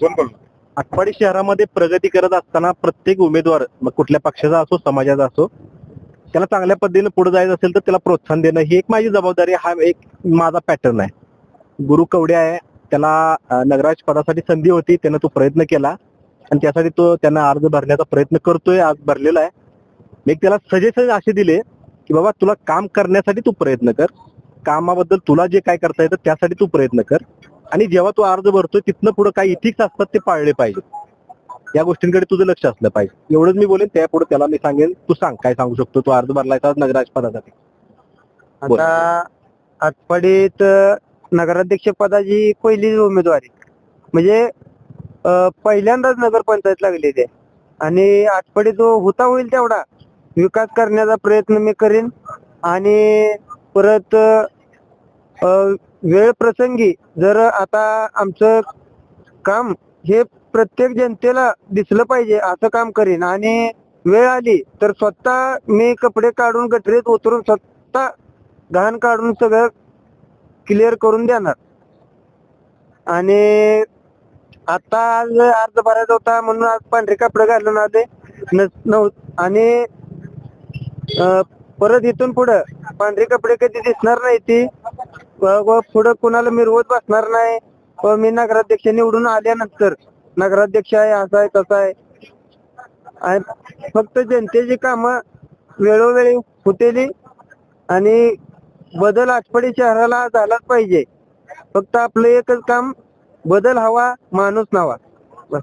कोण बोलतो आटपाडी शहरामध्ये प्रगती करत असताना प्रत्येक उमेदवार मग कुठल्या पक्षाचा असो समाजाचा असो त्याला चांगल्या पद्धतीने पुढे जायचं असेल तर त्याला प्रोत्साहन देणं ही एक माझी जबाबदारी हा एक माझा पॅटर्न आहे. गुरु कवडे आहे. त्याला नगराज पदासाठी संधी होती. त्यानं तो प्रयत्न केला. आणि त्यासाठी तो त्यांना अर्ज भरण्याचा प्रयत्न करतोय. आज भरलेला आहे. मी त्याला सजेशन असे दिले की बाबा तुला काम करण्यासाठी तू प्रयत्न कर. कामाबद्दल तुला जे काय करता येतं त्यासाठी तू प्रयत्न कर. आणि जेव्हा तू अर्ज भरतोय तिथनं पुढे काही इथिक्स असतात ते पाळले पाहिजे. या गोष्टींकडे तुझं लक्ष असलं पाहिजे. एवढंच मी बोलेन त्यापुढे त्याला मी सांगेन. तू सांग काय सांगू शकतो तू अर्ज भरलाय नगराज पदासाठी बोल. आता आटपाडीत नगराध्यक्ष पदाची पहिलीच उमेदवारी. म्हणजे पहिल्यांदाच नगरपंचायत लागली ते. आणि आटपाडी जो होता होईल तेवढा. विकास करण्याचा प्रयत्न मी करीन. आणि परत वेळ प्रसंगी जर आता आमचं काम हे प्रत्येक जनतेला दिसलं पाहिजे असं काम करीन. आणि वेळ आली तर स्वतः मी कपडे काढून गटरीत उतरून स्वतः घाण काढून सगळं क्लिअर करून देणार. आणि आता आज अर्ज भरायचा होता म्हणून आज पांढरे कपडे घालून आले. नस- नव्ह- आणि परत इथून पुढं पांढरे कपडे कधी दिसणार नाही ती व- व पुढं कुणाला मिरवत बसणार नाही. व मी नगराध्यक्ष निवडून आल्यानंतर नगराध्यक्ष आहे असा आहे तसा आहे. आणि फक्त जनतेची कामं वेळोवेळी होतेली आणि बदल आटपाडी शहराला झालाच पाहिजे. फक्त आपलं एकच काम बदल हवा माणूस नवा बस.